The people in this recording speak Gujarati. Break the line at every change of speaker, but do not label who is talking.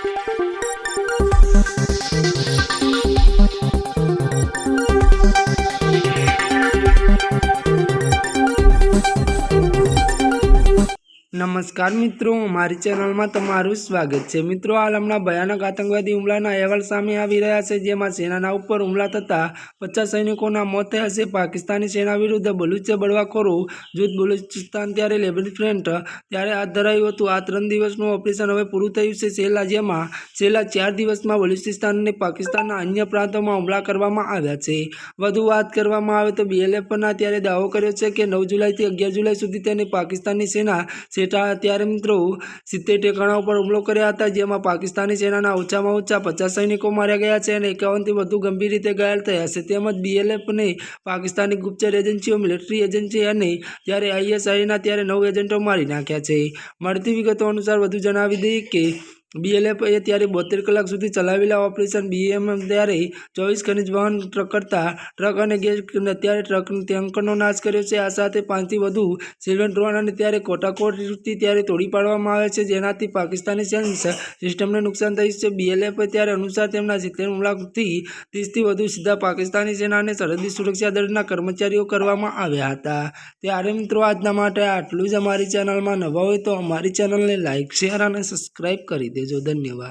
Thank you. નમસ્કાર મિત્રો, મારી ચેનલમાં તમારું સ્વાગત છે. મિત્રો, હાલ હમણાં ભયાનક આતંકવાદી હુમલાના અહેવાલ સામે આવી રહ્યા છે, જેમાં સેનાના ઉપર હુમલા થતાં પચાસ સૈનિકોના મોત થયા છે. પાકિસ્તાની સેના વિરુદ્ધ બલુચ બળવાખોરો જૂથ બલુચિસ્તાન ત્યારે લેબન ફ્રન્ટ ત્યારે હાથ ધરાયું હતું. આ ત્રણ દિવસનું ઓપરેશન હવે પૂરું થયું છે. છેલ્લા જેમાં, છેલ્લા ચાર દિવસમાં બલુચિસ્તાન અને પાકિસ્તાનના અન્ય પ્રાંતોમાં હુમલા કરવામાં આવ્યા છે. વધુ વાત કરવામાં આવે તો બીએલએફના ત્યારે દાવો કર્યો છે કે નવ જુલાઈથી અગિયાર જુલાઈ સુધી તેને પાકિસ્તાની સેના સેટા ત્યારે મિત્રો સિત્તેર ઠેકાણા ઉપર હુમલો કર્યા હતા, જેમાં પાકિસ્તાની સેનાના ઓછામાં ઓછા પચાસ સૈનિકો માર્યા ગયા છે અને એકાવનથી વધુ ગંભીર રીતે ઘાયલ થયા છે. તેમજ બીએલએફને પાકિસ્તાની ગુપ્તચર એજન્સીઓ, મિલિટરી એજન્સી અને જ્યારે આઈએસઆઈના ત્યારે નવ એજન્ટો મારી નાખ્યા છે. મળતી વિગતો અનુસાર વધુ જણાવી દઈએ કે બીએલએફ એ ત્યારે બોતેર કલાક સુધી ચલાવેલા ઓપરેશન બીએમએમ ત્યારે ચોવીસ ખનિજ વાહન કરતા ટ્રક અને ગેસ ત્યારે ટ્રક ટેન્કરનો નાશ કર્યો છે. આ સાથે પાંચથી વધુ સિલ્વર ડ્રોન અને ત્યારે કોટાકોટથી ત્યારે તોડી પાડવામાં આવે છે. જેનાથી પાકિસ્તાની સેન્સ સિસ્ટમને નુકસાન થયું છે. બીએલએફ ત્યારે અનુસાર તેમના સિત્તેર હુમલાથી ત્રીસથી વધુ સીધા પાકિસ્તાની સેના અને સરહદી સુરક્ષા દળના કર્મચારીઓ કરવામાં આવ્યા હતા. ત્યારે મિત્રો આજના માટે આટલું જ. અમારી ચેનલમાં નવા હોય તો અમારી ચેનલને લાઇક શેર અને સબસ્ક્રાઈબ કરી દેજો. ધન્યવાદ.